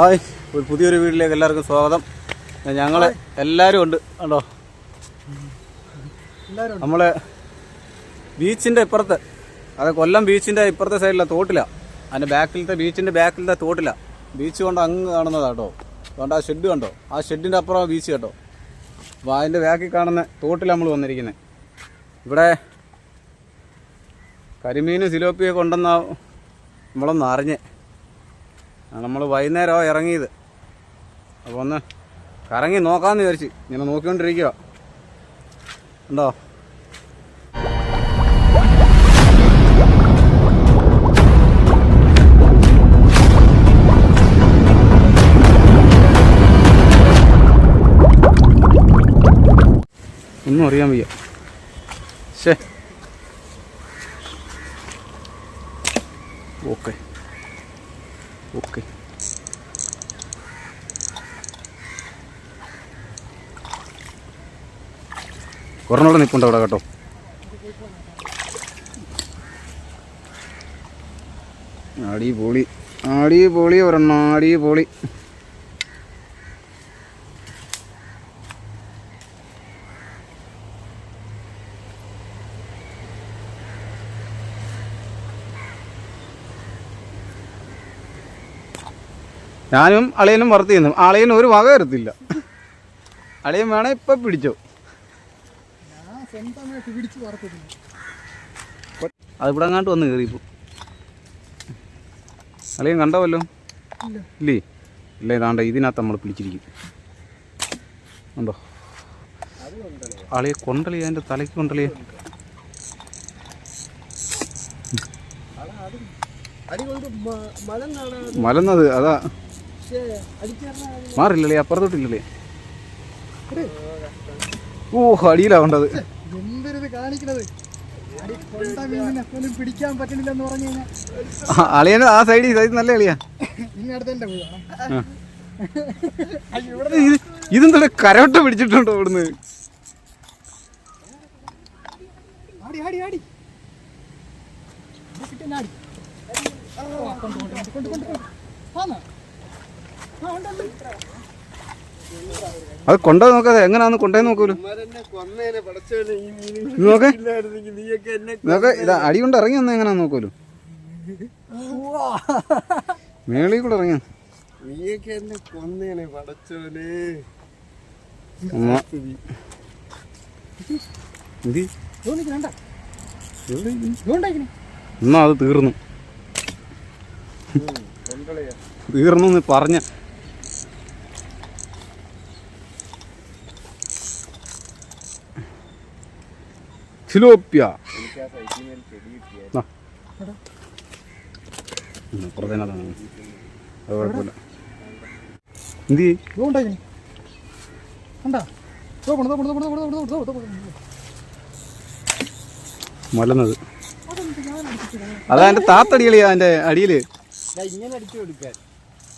Hi. ഒരു പുതിയൊരു വീട്ടിലേക്ക് എല്ലാവർക്കും സ്വാഗതം. ഞങ്ങൾ എല്ലാവരും ഉണ്ട്. കണ്ടോ? നമ്മളെ ബീച്ചിന്റെ ഇപ്പുറത്ത് അത് കൊല്ലം ബീച്ചിന്റെ ഇപ്പുറത്തെ സൈഡിലെ തോട്ടില. അതിന്റെ ബാക്കിലത്തെ ബീച്ചിന്റെ ബാക്കിലത്തെ തോട്ടില. ബീച്ച് കൊണ്ട് അങ്ങ് കാണുന്നതാണ് കേട്ടോ. അതുകൊണ്ട് ആ ഷെഡ് കണ്ടോ? ആ ഷെഡിന്റെ അപ്പുറം ബീച്ച് കേട്ടോ. അപ്പോൾ അതിന്റെ ബാക്കിൽ കാണുന്ന തോട്ടിൽ നമ്മൾ വന്നിരിക്കുന്നത് ഇവിടെ കരിമീനും സിലോപ്പിയൊക്കെ ഉണ്ടെന്നാ നമ്മളൊന്ന് അറിഞ്ഞേ നമ്മൾ വൈകുന്നേരമാണ് ഇറങ്ങിയത്. അപ്പോൾ ഒന്ന് കറങ്ങി നോക്കാമെന്ന് വിചാരിച്ച് ഇങ്ങനെ നോക്കിക്കൊണ്ടിരിക്കുക ഉണ്ടോ? ഒന്നും അറിയാൻ വയ്യ. ഒരെണ്ണോടെ നിൽപ്പുണ്ട് അവിടെ കേട്ടോ. അടിപൊളി പോളി ഒരെണ്ണം ആടി പോളി ഞാനും അളിയനും വറുത്ത് ചെയ്യുന്നു ഒരു വക വരത്തില്ല. അളിയൻ വേണേ ഇപ്പം പിടിച്ചോ. സ്വന്തമായിട്ട് പിടിച്ച് വറുത്തിട്ടുണ്ട് അത് ഇവിടെ അങ്ങാണ്ട് വന്ന് കയറിപ്പോ അല്ലെങ്കിൽ കണ്ടാവല്ലോ ഇല്ല. ഇല്ലേ? ഇതാണ്ട ഇതിനകത്ത് നമ്മൾ പിടിച്ചിരിക്കും. ഉണ്ടോ അളിയെ കൊണ്ടളിയ എന്റെ തലയ്ക്ക് കൊണ്ടളിയ. മലന്നത് അതാ. മാറില്ലേ അപ്പുറത്തോട്ടില്ലേ മാറില്ലല്ലേ അപ്പുറത്തോട്ടില്ലല്ലേ ഓ അടിയിലാവേണ്ടത് എന്തൊരിത് കാണിക്കണത്? പിടിക്കാൻ പറ്റണില്ല എന്ന് പറഞ്ഞു കഴിഞ്ഞാൽ ആ സൈഡിൽ സൈഡ് നല്ല അളിയാ ഇനി അടുത്ത എന്റെ പോയി ആ. ഇത് ഇതെന്താ കരോട്ട പിടിച്ചിട്ടുണ്ടോ ഇവിടുന്ന്? കൊണ്ട് കൊണ്ട് കൊണ്ട് കൊണ്ട്? ആ, ഉണ്ട്, ഉണ്ട്. അത് കൊണ്ടോ നോക്കാതെ എങ്ങനെയാന്ന് കൊണ്ടേ നോക്കൂലോ. നോക്കേ. ഇത് അടി കൊണ്ട് ഇറങ്ങി വന്ന എങ്ങനെയാ നോക്കൂലോ. മേളി മേളിൽ കൂടെ ഇറങ്ങി നീയൊക്കെ എന്നെ കൊന്നേനെ പടച്ചോനെ എന്നാ അത് തീർന്നു. തീർന്നു പറഞ്ഞ സിലോപ്യ പുറത്തേനകത്താണ് അത് കുഴപ്പമില്ല എന്തി ഇതുകൊണ്ടായിക്കണേ കണ്ടാ ഇതോ പോണു, ഇതോ പോണു, ഇതോ പോണു, പോണു. മലന്നത്. അതാ എന്റെ താത്തടികളിയാ അതിന്റെ അടിയിൽ കൊടുക്കാൻ.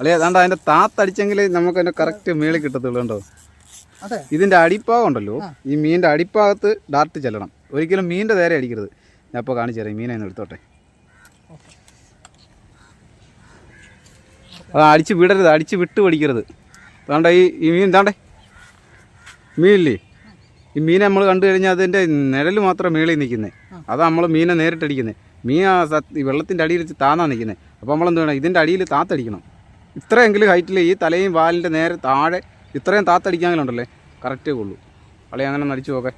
അല്ലേ അതാണ്ട് അതിന്റെ താത്തടിച്ചെങ്കിൽ നമുക്ക് അതിന്റെ കറക്റ്റ് മേളിൽ കിട്ടത്തുള്ളൂ കേട്ടോ അതെ. ഇതിന്റെ അടിപ്പാകം ഉണ്ടല്ലോ ഈ മീനിന്റെ അടിപ്പാകത്ത് ഡാർട്ട് ചെല്ലണം. ഒരിക്കലും മീനിന്റെ നേരെ അടിക്കരുത്. ഞാൻ ഇപ്പോൾ കാണിച്ചു തരാം. മീനെ എടുത്തോട്ടെ. അത് അടിച്ച് വിടരുത്. അടിച്ച് വിട്ട് പഠിക്കരുത്. വേണ്ട ഈ ഈ മീൻ താണ്ടേ മീനില്ലേ? ഈ മീനെ നമ്മൾ കണ്ടു കഴിഞ്ഞാൽ അതിന്റെ നിഴൽ മാത്രം മേളിൽ നിൽക്കുന്നത് അതാ നമ്മൾ മീനെ നേരിട്ടടിക്കുന്നത് മീൻ വെള്ളത്തിന്റെ അടിയിൽ വെച്ച് താന്നാണ് നിൽക്കുന്നത് അപ്പോൾ നമ്മളെന്ത് വേണം ഇതിന്റെ അടിയിൽ താത്തടിക്കണം. ഇത്രയെങ്കിലും ഹൈറ്റിൽ ഈ തലയും വാലിന്റെ നേരെ താഴെ ഇത്രയും താത്തടിക്കാമെങ്കിലുണ്ടല്ലേ കറക്റ്റേ ഉള്ളൂ. അളി അങ്ങനെ നടിച്ചു നോക്കെ.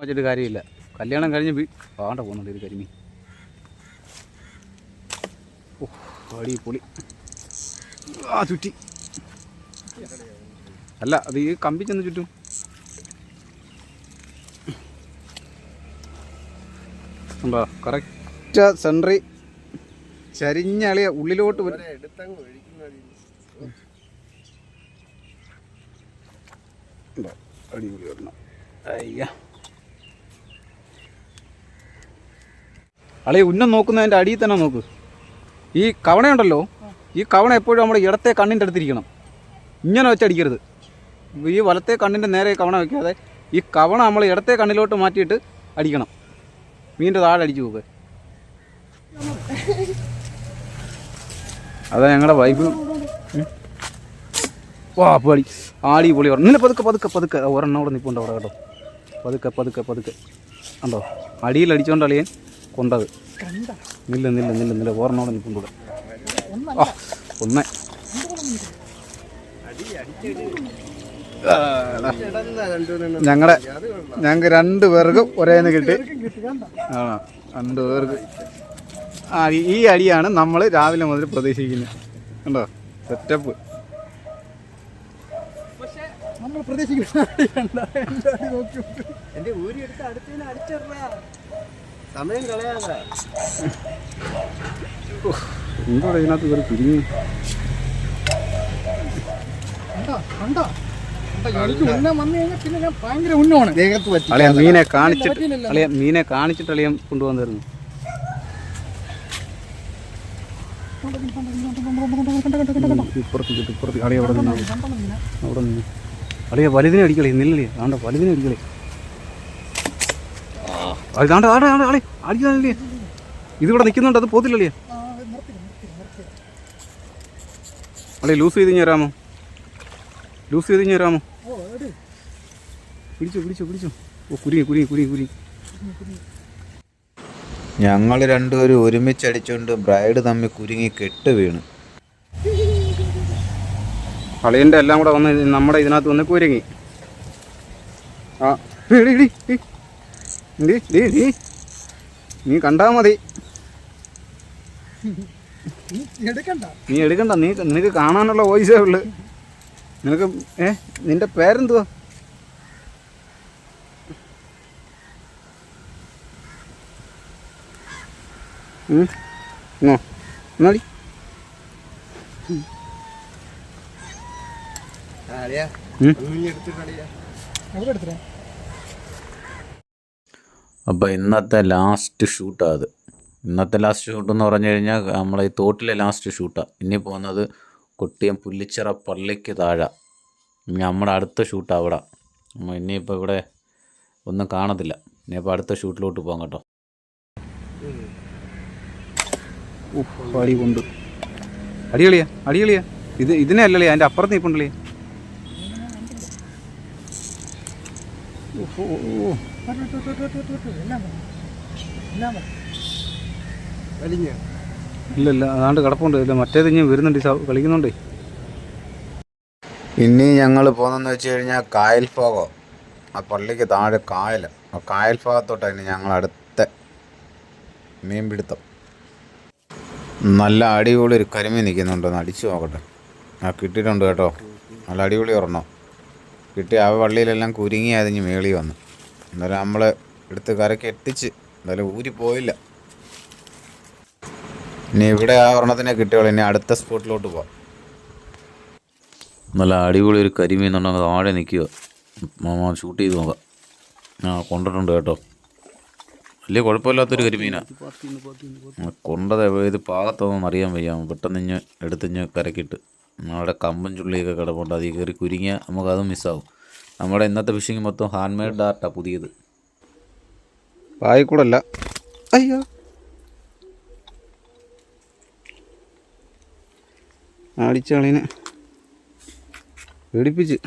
വെച്ചിട്ട് കാര്യമില്ല. കല്യാണം കഴിഞ്ഞ് പാണ്ട പോകുന്നുണ്ട് ഒരു കരിമീൻ. ഓടി പൊളി ആ ചുറ്റി. അല്ല അത് ഈ കമ്പി ചെന്ന് ചുറ്റും. ഉണ്ടോ? കറക്റ്റ് സെൻട്രി ചരിഞ്ഞളിയ ഉള്ളിലോട്ട് വരും അടിപൊളി വരണം അയ്യ. അളിയ ഉന്നം നോക്കുന്നതിന്റെ അടിയിൽ തന്നെ നോക്ക്. ഈ കവണയുണ്ടല്ലോ ഈ കവണ എപ്പോഴും നമ്മുടെ ഇടത്തെ കണ്ണിന്റെ അടുത്തിരിക്കണം. ഇങ്ങനെ വെച്ചടിക്കരുത് ഈ വലത്തെ കണ്ണിന്റെ നേരെ കവണ വയ്ക്കാതെ ഈ കവണ നമ്മൾ ഇടത്തെ കണ്ണിലോട്ട് മാറ്റിയിട്ട് അടിക്കണം. മീനിന്റെ താഴെ അടിച്ചു നോക്ക്. അതാ ഞങ്ങളുടെ വൈബ് വാ പൊളി ആടി പൊളി പറഞ്ഞു നിന്നെ പതുക്കെ പതുക്കെ പതുക്കെ. ഒരെണ്ണം കൂടെ നിൽപ്പുണ്ട് അവിടെ കേട്ടോ. പതുക്കെ പതുക്കെ പതുക്കെ. ഉണ്ടോ അടിയിൽ അടിച്ചോണ്ട് അളിയൻ കൊണ്ടത്. കണ്ട? നില്ല നില്ല നില്ല നില്ല. ഒരെണ്ണം നിൽക്കുന്നുണ്ട് ആ ഒന്നേ. ഞങ്ങളുടെ ഞങ്ങൾക്ക് രണ്ട് പേർക്കും ഒരേന്ന് കിട്ടി. ആണോ രണ്ട് പേർക്ക്. ആ ഈ- അടിയാണ് നമ്മൾ രാവിലെ മുതൽ പ്രതീക്ഷിക്കുന്നത്. കണ്ടോ? സെറ്റപ്പ്. പക്ഷേ നമ്മൾ പ്രതീക്ഷിക്കുന്ന സമയം കളയാതെ. എന്തോ ഇതിനകത്ത് കയറി തിരിഞ്ഞു കണ്ടോ? കണ്ടോ? കണ്ടോ? എനിക്ക് ഉന്നം വന്നു പിന്നെ ഞാൻ ഭയങ്കര ഉന്നമാണ് ദേഹത്ത് പറ്റി അളിയ മീനെ കാണിച്ചിട്ട്. അളിയ മീനെ കാണിച്ചിട്ട് അളിയം കൊണ്ടുവന്നിരുന്നു. ഇപ്പുറത്ത് കിട്ടും ഇപ്പുറത്ത് അളിയ അവിടെ നിന്ന്. അവിടെ നിന്ന്. അളിയ വലുതിനെ അടിക്കളി നില്ലേ ആണ്ട വലുതിനെ അടിക്കളി അതാണ്ട് ആടെ ആടെ അളി അടിക്കാനല്ലേ ഇതിവിടെ നിൽക്കുന്നുണ്ട് അത് പോത്തില്ലല്ലേ അളി ലൂസ് ചെയ്ത് ഇഞ്ഞ് തരാമോ ലൂസ് ചെയ്ത് ഇഞ്ഞ് തരാമോ പിടിച്ചു പിടിച്ചു പിടിച്ചോ. പിടിച്ചോ പിടിച്ചോ ഓ കുരുങ്ങി കുരുങ്ങി കുരുങ്ങി കുരുങ്ങി. ഞങ്ങൾ രണ്ടുപേരും ഒരുമിച്ചടിച്ചുകൊണ്ട് ബ്രൈഡ് തമ്മിൽ കുരുങ്ങി കെട്ട് വീണു. അളിയന്റെ എല്ലാം കൂടെ വന്ന് നമ്മുടെ ഇതിനകത്ത് വന്ന് കുരുങ്ങി. ആ ഇടി, ഇടി, നീ ഇടി, ഇടി. നീ കണ്ടാ മതി. നീ എടുക്കണ്ട നീ നീ നിനക്ക് കാണാനുള്ള വോയിസേ ഉള്ളു. നിനക്ക് ഏ നിന്റെ പേരെന്തുവാ. ഇങ്ങോ. എന്നാടി ആരെയാ ഉം. നീ എടുത്തിട്ടടിയാ എവിടെ എടുത്തേ അപ്പോൾ ഇന്നത്തെ ലാസ്റ്റ് ഷൂട്ടാണ് അത്. ഇന്നത്തെ ലാസ്റ്റ് ഷൂട്ട് എന്ന് പറഞ്ഞു കഴിഞ്ഞാൽ നമ്മൾ ഈ തോട്ടിലെ ലാസ്റ്റ് ഷൂട്ടാണ് ഇനി പോകുന്നത് കൊട്ടിയം പുല്ലിച്ചിറ പള്ളിക്ക് താഴെ. ഇനി നമ്മുടെ അടുത്ത ഷൂട്ട് അവിടെ. നമ്മൾ ഇനിയിപ്പോൾ ഇവിടെ ഒന്നും കാണത്തില്ല. ഇനിയിപ്പോൾ അടുത്ത ഷൂട്ടിലോട്ട് പോകാം കേട്ടോ. ഉഫ്, അടി കൊണ്ട് അടികളിയാ അടികളിയാ ഇത് ഇതിനെ അല്ലളിയാ അതിന്റെ അപ്പുറത്ത് നിൽപ്പുണ്ടല്ലേ? എല്ലാം ഇല്ല ഇല്ല അതാണ്ട് കിടപ്പുണ്ട്. ഇല്ല മറ്റേത് ഇനി വരുന്നുണ്ട്. കളിക്കുന്നുണ്ട് കളിക്കുന്നുണ്ടേ. ഇനി ഞങ്ങൾ പോകുന്നതെന്ന് വെച്ച് കഴിഞ്ഞാൽ കായൽ ഭാഗം ആ പള്ളിക്ക് താഴെ കായൽ. ആ കായൽ ഭാഗത്തോട്ടാണ് ഇനി ഞങ്ങൾ അടുത്ത മീൻപിടുത്തം. നല്ല അടിപൊളി ഒരു കരിമീൻ നിൽക്കുന്നുണ്ട് ഒന്ന് അടിച്ചു നോക്കട്ടെ. ആ കിട്ടിയിട്ടുണ്ട് കേട്ടോ. നല്ല അടിപൊളി ഒരെണ്ണം. കിട്ടി ആ പള്ളിയിലെല്ലാം കുരുങ്ങി അതിഞ്ഞ് മേളി വന്നു. എന്നാലും നമ്മൾ എടുത്ത് കരക്ക് എത്തിച്ച് എന്തായാലും ഊരി പോയില്ല. ഇനി ഇവിടെ ആ ഒരെണ്ണത്തിനെ കിട്ടിയോളൂ ഇനി അടുത്ത സ്പോട്ടിലോട്ട് പോവാം. നല്ല അടിപൊളി ഒരു കരിമീൻ ഉണ്ടെങ്കിൽ താഴെ നിൽക്കുക. മാമ ഷൂട്ട് ചെയ്ത് നോക്കാം. ആ കൊണ്ടിട്ടുണ്ട് കേട്ടോ. വലിയ കുഴപ്പമില്ലാത്തൊരു കരിമീനാണ് കൊണ്ടത് ഏത് പാകത്തൊന്നും അറിയാൻ വയ്യ. പെട്ടെന്ന് ഇഞ്ഞ് എടുത്തിഞ്ഞ് കരക്കിട്ട്. നമ്മുടെ കമ്പൻ ചുള്ളിയൊക്കെ കിടപ്പുണ്ട്. അതിൽ കയറി കുരുങ്ങിയാൽ നമുക്കതും മിസ്സാവും നമ്മുടെ ഇന്നത്തെ ഫിഷിങ് മൊത്തം ഹാൻഡ് മെയ്ഡ് ഡാർട്ടാണ് പുതിയത്. വായിക്കൂടല്ല. അയ്യോ. ആടിച്ചാളിനെ പേടിപ്പിച്ച്.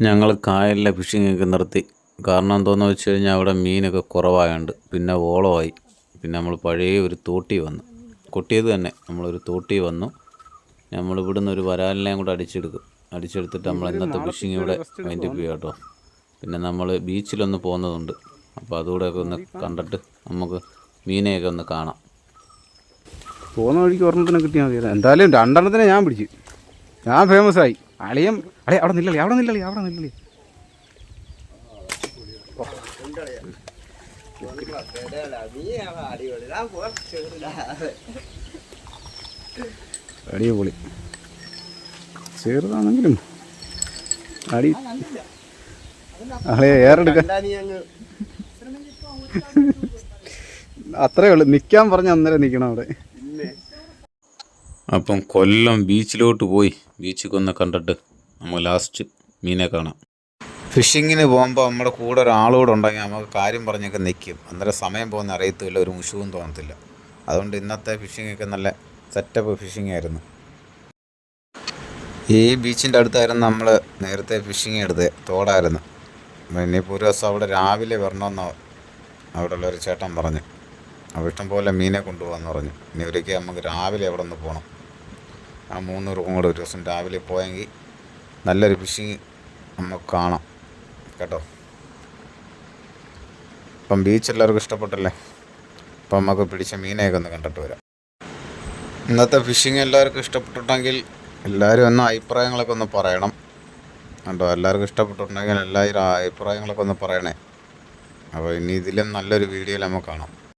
ഞങ്ങൾ കായലിലെ ഫിഷിംഗ് ഒക്കെ നിർത്തി. കാരണം എന്തോന്ന് വെച്ച് കഴിഞ്ഞാൽ അവിടെ മീനൊക്കെ കുറവായുണ്ട് പിന്നെ ഓളമായി. പിന്നെ നമ്മൾ പഴയ ഒരു തോട്ടി വന്നു. കൊട്ടിയത് തന്നെ. നമ്മളൊരു തോട്ടി വന്നു. നമ്മൾ ഇവിടുന്ന് ഒരു വരാലിനെയും കൂടെ അടിച്ചെടുക്കും. അടിച്ചെടുത്തിട്ട് നമ്മൾ ഇന്നത്തെ ഫിഷിംഗ് ഇവിടെ അപ്പ് ചെയ്യാം കേട്ടോ. പിന്നെ നമ്മൾ ബീച്ചിലൊന്ന് പോകുന്നതുണ്ട്. അപ്പോൾ അതുകൂടെയൊക്കെ ഒന്ന് കണ്ടിട്ട് നമുക്ക് മീനെയൊക്കെ ഒന്ന് കാണാം. പോകുന്ന വഴിക്ക് ഒരെണ്ണത്തിനെ കിട്ടിയാൽ മതി. എന്തായാലും രണ്ടെണ്ണത്തിനെ ഞാൻ പിടിച്ച്. ഞാൻ ഫേമസ് ആയി. അളിയം അളിയ അവിടെ നില്ലളി അവിടെ നില്ലളി അവിടെ നില്ലളി നീ അടിപൊളി അടിപൊളി. ചെറുതാണെങ്കിലും അടി ആളെ ഏറെടുക്കാൻ കണ്ടാ നീ അങ്ങ് അത്രേ ഉള്ളു. നിൽക്കാൻ പറഞ്ഞ അന്നേരം നിൽക്കണം അവിടെ. അപ്പം കൊല്ലം ബീച്ചിലോട്ട് പോയി. ബീച്ചിൽ കൊന്ന കണ്ടിട്ട് നമ്മൾ ലാസ്റ്റ് മീനെ കാണാം. ഫിഷിങ്ങിന് പോകുമ്പോൾ നമ്മുടെ കൂടെ ഒരാളോട് ഉണ്ടെങ്കിൽ നമുക്ക് കാര്യം പറഞ്ഞൊക്കെ നിൽക്കും അന്നേരം സമയം പോകുന്ന അറിയത്തില്ല ഒരു മുഷുവും തോന്നത്തില്ല. അതുകൊണ്ട് ഇന്നത്തെ ഫിഷിങ്ങൊക്കെ നല്ല സെറ്റപ്പ് ഫിഷിംഗ് ആയിരുന്നു. ഈ ബീച്ചിന്റെ അടുത്തായിരുന്നു നമ്മൾ നേരത്തെ ഫിഷിംഗ് എടുത്ത് തോടായിരുന്നു. ഇനിയിപ്പോൾ ഒരു ദിവസം അവിടെ രാവിലെ വരണമെന്ന് അവിടെയുള്ള ഒരു ചേട്ടൻ പറഞ്ഞു. അവിടെ ഇഷ്ടംപോലെ മീനെ കൊണ്ടുപോകാമെന്ന് പറഞ്ഞു. ഇനി ഒരിക്കൽ നമുക്ക് രാവിലെ അവിടെ നിന്ന് പോകണം. ആ മൂന്ന് റൂം കൂടെ ഒരു ദിവസം രാവിലെ പോയെങ്കിൽ നല്ലൊരു ഫിഷിങ് നമുക്ക് കാണാം. കേട്ടോ? അപ്പം ബീച്ച് എല്ലാവർക്കും ഇഷ്ടപ്പെട്ടല്ലേ? അപ്പം നമുക്ക് പിടിച്ച മീനെയൊക്കെ ഒന്ന് കണ്ടിട്ട് വരാം. ഇന്നത്തെ ഫിഷിങ് എല്ലാവർക്കും ഇഷ്ടപ്പെട്ടിട്ടുണ്ടെങ്കിൽ എല്ലാവരും ഒന്ന് അഭിപ്രായങ്ങളൊക്കെ ഒന്ന് പറയണം. കണ്ടോ? എല്ലാവർക്കും ഇഷ്ടപ്പെട്ടിട്ടുണ്ടെങ്കിൽ എല്ലാവരും അഭിപ്രായങ്ങളൊക്കെ ഒന്ന് പറയണേ. അപ്പോൾ ഇനി ഇതിലും നല്ലൊരു വീഡിയോയിൽ നമുക്ക് കാണാം.